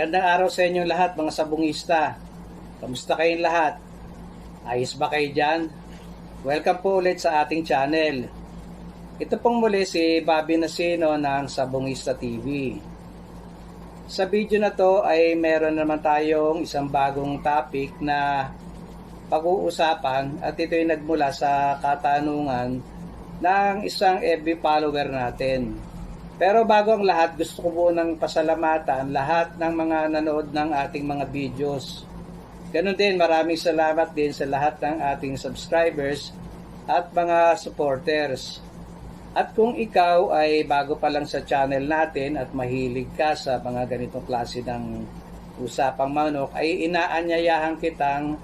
Gandang araw sa inyong lahat mga sabungista. Kamusta kayong lahat? Ayos ba kayo dyan? Welcome po ulit sa ating channel. Ito pong muli si Bobby Nasino ng Sabungista TV. Sa video na to ay meron naman tayong isang bagong topic na pag-uusapan at ito ay nagmula sa katanungan ng isang FB follower natin. Pero bago ang lahat, gusto ko po nang pasalamatan lahat ng mga nanood ng ating mga videos. Ganon din, maraming salamat din sa lahat ng ating subscribers at mga supporters. At kung ikaw ay bago pa lang sa channel natin at mahilig ka sa mga ganitong klase ng usapang manok, ay inaanyayahan kitang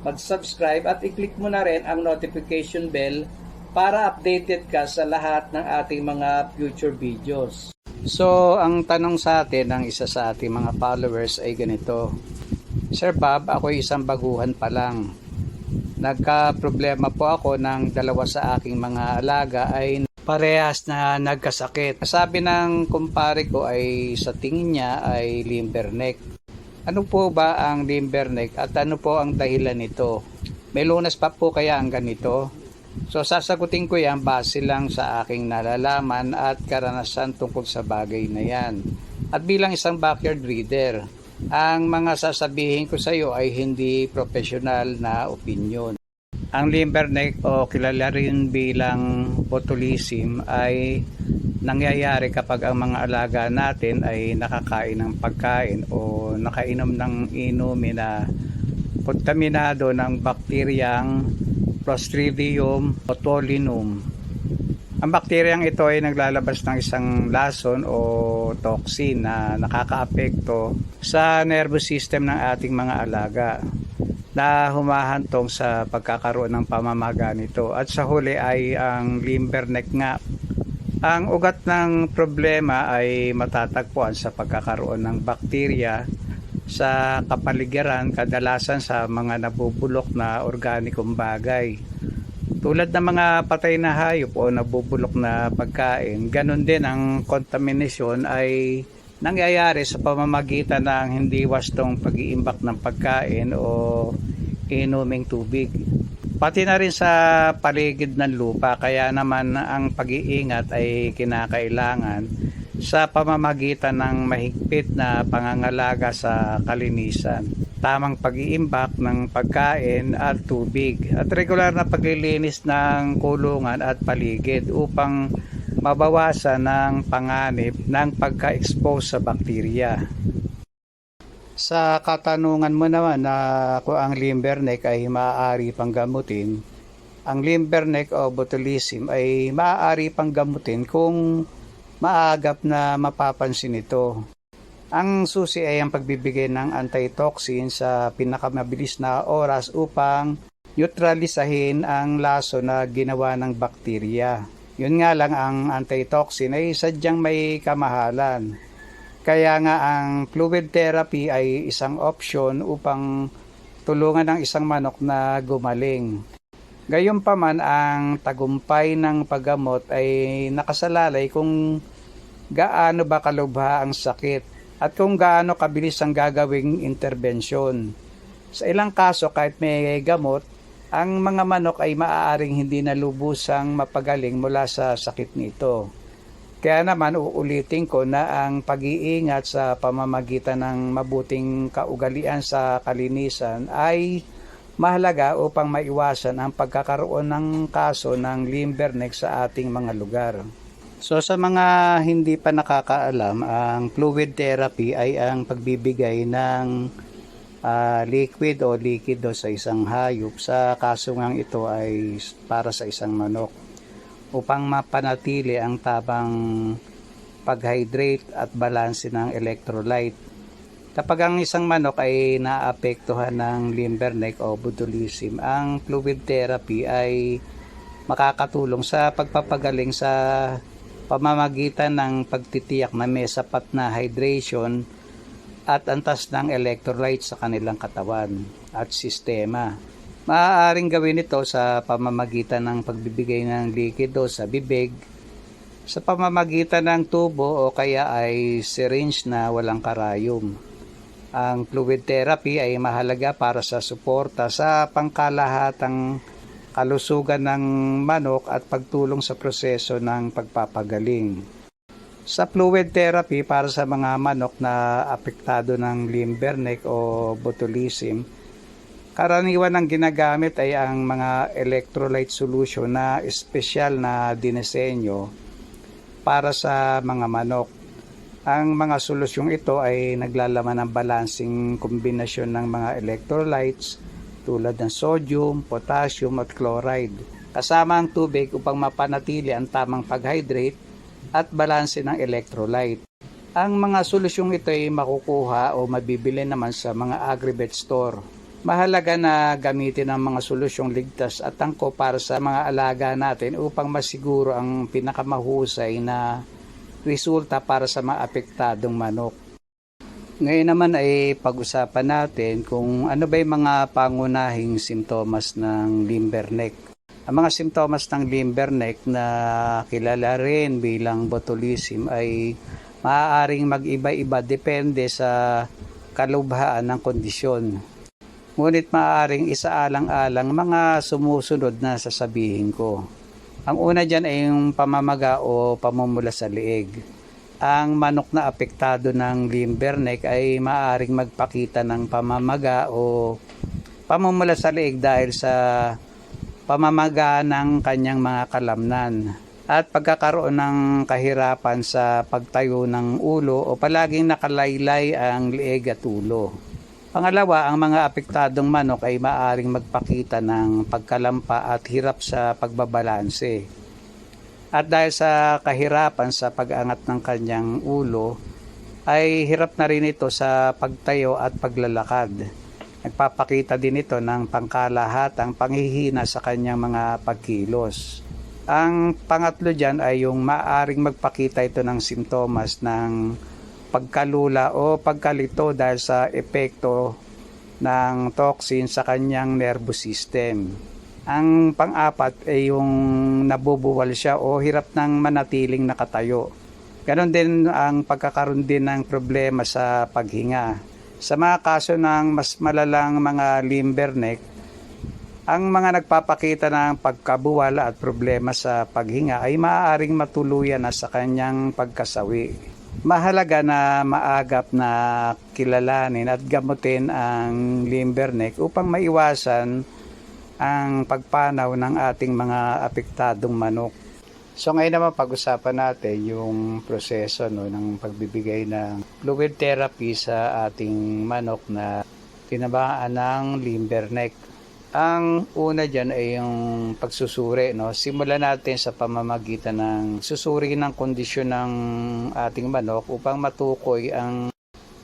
mag-subscribe at i-click mo na rin ang notification bell para updated ka sa lahat ng ating mga future videos. So, ang tanong sa atin ng isa sa ating mga followers ay ganito. Sir Bob, ako isang baguhan pa lang. Nagka-problema po ako ng dalawa sa aking mga alaga ay parehas na nagkasakit. Sabi ng kumpare ko ay sa tingin niya ay limber neck. Ano po ba ang limber neck at ano po ang dahilan nito? May lunas pa po kaya ang ganito? So sasagutin ko yan base lang sa aking nalalaman at karanasan tungkol sa bagay na yan. At bilang isang backyard breeder, ang mga sasabihin ko sa iyo ay hindi professional na opinion. Ang limberneck o kilala rin bilang botulism ay nangyayari kapag ang mga alaga natin ay nakakain ng pagkain o nakainom ng inumin na kontaminado ng bakteryang Clostridium botulinum. Ang bakteryang ito ay naglalabas ng isang lason o toxin na nakakaapekto sa nervous system ng ating mga alaga na humahantong sa pagkakaroon ng pamamaga nito. At sa huli ay ang limberneck nga. Ang ugat ng problema ay matatagpuan sa pagkakaroon ng bakterya sa kapaligiran kadalasan sa mga nabubulok na organikong bagay. Tulad ng mga patay na hayop o nabubulok na pagkain, ganun din ang contamination ay nangyayari sa pamamagitan ng hindi wastong pag-iimbak ng pagkain o inuming tubig. Pati na rin sa paligid ng lupa, kaya naman ang pag-iingat ay kinakailangan sa pamamagitan ng mahigpit na pangangalaga sa kalinisan, tamang pag-iimbak ng pagkain at tubig, at regular na paglilinis ng kulungan at paligid upang mabawasan ng panganib ng pagka-expose sa bakterya. Sa katanungan mo naman na kung ang limberneck ay maaari pang gamutin, ang limberneck o botulism ay maaari pang gamutin kung maagap na mapapansin ito. Ang susi ay ang pagbibigay ng antitoxin sa pinakamabilis na oras upang neutralisahin ang laso na ginawa ng bakterya. Yun nga lang ang antitoxin ay sadyang may kamahalan. Kaya nga ang fluid therapy ay isang option upang tulungan ng isang manok na gumaling. Gayunpaman ang tagumpay ng paggamot ay nakasalalay kung gaano ba kalubha ang sakit at kung gaano kabilis ang gagawing interbensyon. Sa ilang kaso kahit may gamot, ang mga manok ay maaaring hindi nalubusang mapagaling mula sa sakit nito. Kaya naman uulitin ko na ang pag-iingat sa pamamagitan ng mabuting kaugalian sa kalinisan ay mahalaga upang maiwasan ang pagkakaroon ng kaso ng limberneck sa ating mga lugar. So sa mga hindi pa nakakaalam, ang fluid therapy ay ang pagbibigay ng uh, liquid o likido sa isang hayop sa kaso ngang ito ay para sa isang manok upang mapanatili ang tabang pag-hydrate at balanse ng electrolyte. Kapag ang isang manok ay naapektuhan ng limberneck o botulism, ang fluid therapy ay makakatulong sa pagpapagaling sa pamamagitan ng pagtitiyak na may sapat na hydration at antas ng electrolytes sa kanilang katawan at sistema. Maaaring gawin ito sa pamamagitan ng pagbibigay ng likido sa bibig, sa pamamagitan ng tubo o kaya ay syringe na walang karayom. Ang fluid therapy ay mahalaga para sa suporta sa pangkalahatang kalusugan ng manok at pagtulong sa proseso ng pagpapagaling. Sa fluid therapy para sa mga manok na apektado ng limber neck o botulism, karaniwan ang ginagamit ay ang mga electrolyte solution na espesyal na dinesenyo para sa mga manok. Ang mga solusyong ito ay naglalaman ng balancing kombinasyon ng mga electrolytes tulad ng sodium, potassium at chloride kasama ang tubig upang mapanatili ang tamang pag-hydrate at balanse ng electrolyte. Ang mga solusyong ito ay makukuha o mabibili naman sa mga agribet store. Mahalaga na gamitin ang mga solusyong ligtas at tangko para sa mga alaga natin upang masiguro ang pinakamahusay na resulta para sa mga apektadong manok. Ngayon naman ay pag-usapan natin kung ano ba yung mga pangunahing simptomas ng limber neck. Ang mga simptomas ng limber neck na kilala rin bilang botulism ay maaaring mag-iba-iba depende sa kalubhaan ng kondisyon. Ngunit maaaring isaalang-alang mga sumusunod na sasabihin ko. Ang una dyan ay yung pamamaga o pamumula sa liig. Ang manok na apektado ng limber neck ay maaaring magpakita ng pamamaga o pamumula sa liig dahil sa pamamaga ng kanyang mga kalamnan at pagkakaroon ng kahirapan sa pagtayo ng ulo o palaging nakalaylay ang liig at ulo. Pangalawa, ang mga apektadong manok ay maaring magpakita ng pagkalampa at hirap sa pagbabalanse. At dahil sa kahirapan sa pag-angat ng kanyang ulo, ay hirap na rin ito sa pagtayo at paglalakad. Nagpapakita din ito ng pangkalahatang panghihina sa kanyang mga pagkilos. Ang pangatlo dyan ay yung maaring magpakita ito ng simptomas ng pagkalula o pagkalito dahil sa epekto ng toxin sa kanyang nervous system. Ang pang-apat ay yung nabubuwal siya o hirap ng manatiling nakatayo. Ganon din ang pagkakaroon din ng problema sa paghinga. Sa mga kaso ng mas malalang mga limber neck, ang mga nagpapakita ng pagkabuwal at problema sa paghinga ay maaaring matuluyan na sa kanyang pagkasawi mahalaga na maagap na kilalanin at gamutin ang limber neck upang maiwasan ang pagpanaw ng ating mga apektadong manok. So ngayon naman pag-usapan natin yung proseso no, ng pagbibigay ng fluid therapy sa ating manok na tinabaan ng limber neck. Ang una dyan ay yung pagsusuri. No? Simulan natin sa pamamagitan ng susuri ng kondisyon ng ating manok upang matukoy ang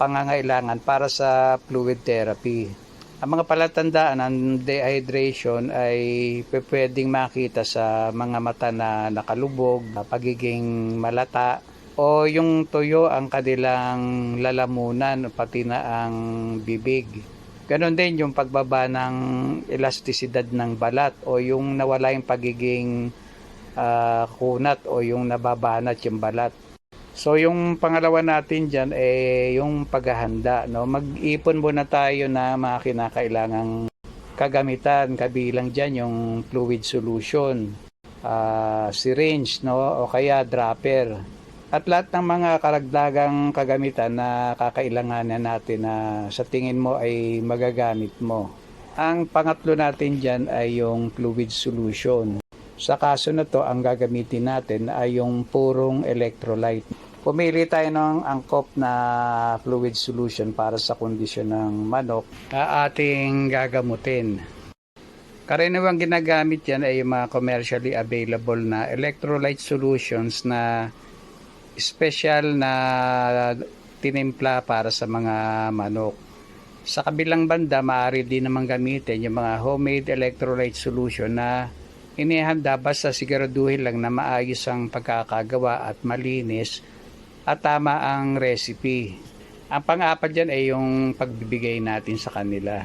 pangangailangan para sa fluid therapy. Ang mga palatandaan ng dehydration ay pwedeng makita sa mga mata na nakalubog, pagiging malata, o yung tuyo ang kanilang lalamunan pati na ang bibig. Ganon din yung pagbaba ng elastisidad ng balat o yung nawala yung pagiging uh, kunat o yung nababanat yung balat. So yung pangalawa natin dyan eh yung paghahanda. No? Mag-ipon muna tayo na mga kinakailangang kagamitan. Kabilang dyan yung fluid solution, uh, syringe no? o kaya dropper. At lahat ng mga karagdagang kagamitan na kakailanganan natin na sa tingin mo ay magagamit mo. Ang pangatlo natin dyan ay yung fluid solution. Sa kaso na to, ang gagamitin natin ay yung purong electrolyte. Pumili tayo ng angkop na fluid solution para sa kondisyon ng manok na ating gagamutin. Karaniwang ginagamit yan ay mga commercially available na electrolyte solutions na special na tinimpla para sa mga manok. Sa kabilang banda, maaari din naman gamitin yung mga homemade electrolyte solution na inihanda basta siguraduhin lang na maayos ang pagkakagawa at malinis at tama ang recipe. Ang pang-apat dyan ay yung pagbibigay natin sa kanila.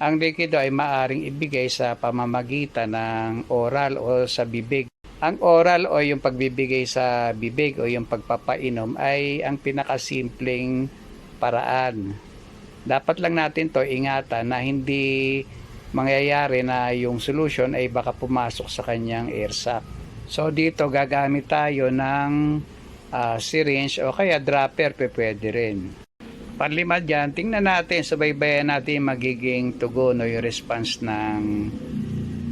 Ang likido ay maaring ibigay sa pamamagitan ng oral o sa bibig. Ang oral o yung pagbibigay sa bibig o yung pagpapainom ay ang pinakasimpleng paraan. Dapat lang natin to ingatan na hindi mangyayari na yung solution ay baka pumasok sa kanyang air sac. So dito gagamit tayo ng ah, syringe o kaya dropper pe pwede rin. Panlima dyan, tingnan natin, subaybayan natin magiging tugon o yung response ng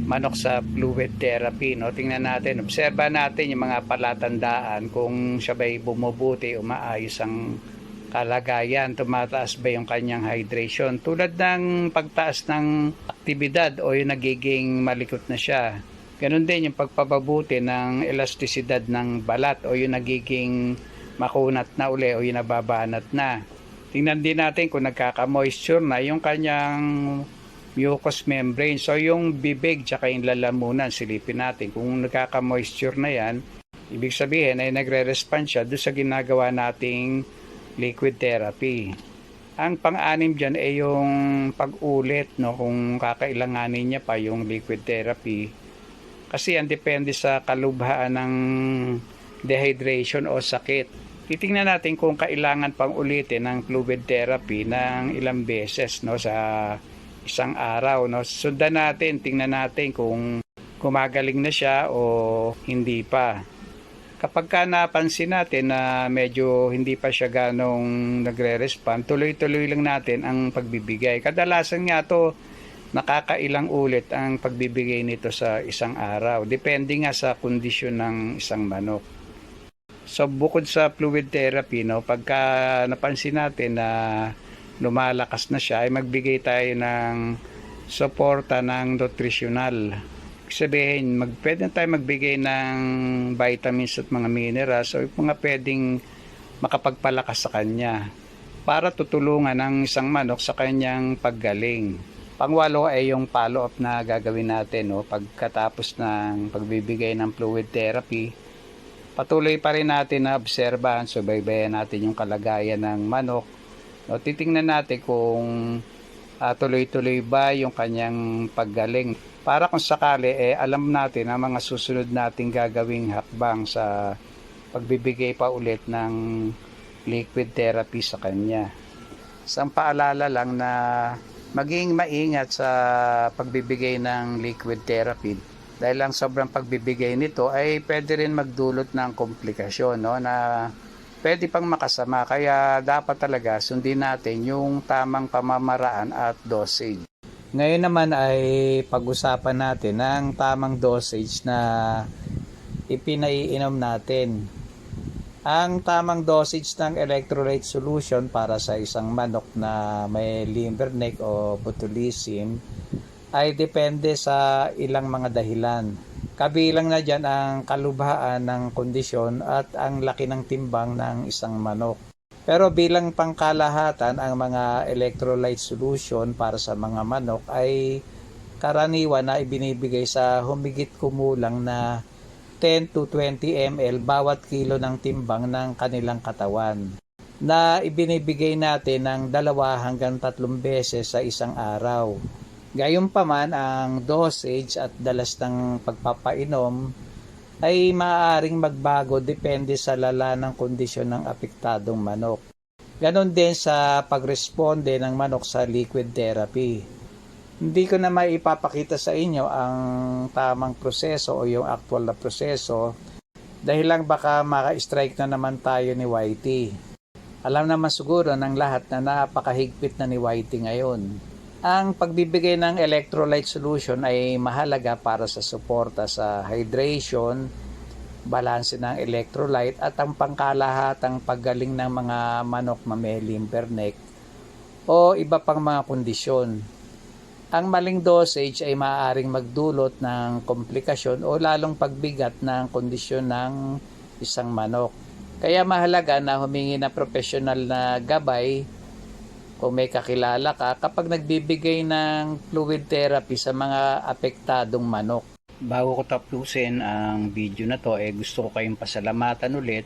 manok sa fluid therapy. No? Tingnan natin, obserba natin yung mga palatandaan kung siya ba'y bumubuti o maayos ang kalagayan, tumataas ba yung kanyang hydration. Tulad ng pagtaas ng aktibidad o yung nagiging malikot na siya. Ganon din yung pagpapabuti ng elastisidad ng balat o yung nagiging makunat na uli o yung nababanat na. Tingnan din natin kung nagkaka-moisture na yung kanyang mucous membrane. So yung bibig tsaka yung lalamunan, silipin natin. Kung nagkaka-moisture na yan, ibig sabihin ay nagre-respond siya doon sa ginagawa nating liquid therapy. Ang pang-anim dyan ay yung pag-ulit, no, kung kakailanganin niya pa yung liquid therapy. Kasi ang depende sa kalubhaan ng dehydration o sakit. Titingnan natin kung kailangan pang ulitin ng fluid therapy ng ilang beses no sa isang araw no. Sundan natin, tingnan natin kung gumagaling na siya o hindi pa. Kapag ka napansin natin na medyo hindi pa siya ganong nagre-respond, tuloy-tuloy lang natin ang pagbibigay. Kadalasan nga to nakakailang ulit ang pagbibigay nito sa isang araw. Depende nga sa kondisyon ng isang manok. So bukod sa fluid therapy, no, pagka napansin natin na lumalakas na siya, ay magbigay tayo ng suporta ng nutritional. Sabihin, mag, pwede tayo magbigay ng vitamins at mga minerals o mga pwedeng makapagpalakas sa kanya para tutulungan ang isang manok sa kanyang paggaling. Pangwalo ay yung follow-up na gagawin natin no, pagkatapos ng pagbibigay ng fluid therapy patuloy pa rin natin na obserbahan, subaybayan natin yung kalagayan ng manok. No, titingnan natin kung ah, tuloy-tuloy ba yung kanyang paggaling. Para kung sakali, eh, alam natin ang mga susunod nating gagawing hakbang sa pagbibigay pa ulit ng liquid therapy sa kanya. Isang paalala lang na maging maingat sa pagbibigay ng liquid therapy dahil ang sobrang pagbibigay nito ay pwede rin magdulot ng komplikasyon no, na pwede pang makasama kaya dapat talaga sundin natin yung tamang pamamaraan at dosage. Ngayon naman ay pag-usapan natin ang tamang dosage na ipinaiinom natin. Ang tamang dosage ng electrolyte solution para sa isang manok na may liver neck o botulism ay depende sa ilang mga dahilan. Kabilang na dyan ang kalubhaan ng kondisyon at ang laki ng timbang ng isang manok. Pero bilang pangkalahatan, ang mga electrolyte solution para sa mga manok ay karaniwan na ibinibigay sa humigit kumulang na 10 to 20 ml bawat kilo ng timbang ng kanilang katawan na ibinibigay natin ng dalawa hanggang tatlong beses sa isang araw. Gayunpaman, ang dosage at dalas ng pagpapainom ay maaaring magbago depende sa lala ng kondisyon ng apektadong manok. Ganon din sa pagresponde ng manok sa liquid therapy. Hindi ko na maipapakita sa inyo ang tamang proseso o yung actual na proseso dahil lang baka maka-strike na naman tayo ni Whitey. Alam naman siguro ng lahat na napakahigpit na ni Whitey ngayon. Ang pagbibigay ng electrolyte solution ay mahalaga para sa suporta sa hydration, balanse ng electrolyte at ang pangkalahatang paggaling ng mga manok liver neck o iba pang mga kondisyon. Ang maling dosage ay maaaring magdulot ng komplikasyon o lalong pagbigat ng kondisyon ng isang manok. Kaya mahalaga na humingi ng professional na gabay kung may kakilala ka kapag nagbibigay ng fluid therapy sa mga apektadong manok. Bago ko tapusin ang video na to, eh gusto ko kayong pasalamatan ulit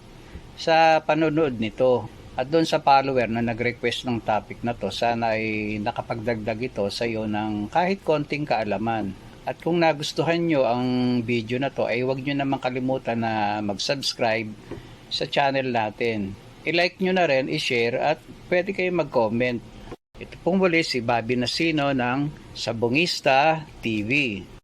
sa panonood nito. At doon sa follower na nag-request ng topic na to, sana ay nakapagdagdag ito sa iyo ng kahit konting kaalaman. At kung nagustuhan nyo ang video na to, ay huwag nyo naman kalimutan na mag-subscribe sa channel natin. I-like nyo na rin, i-share at pwede kayo mag-comment. Ito pong muli si Bobby Nasino ng Sabongista TV.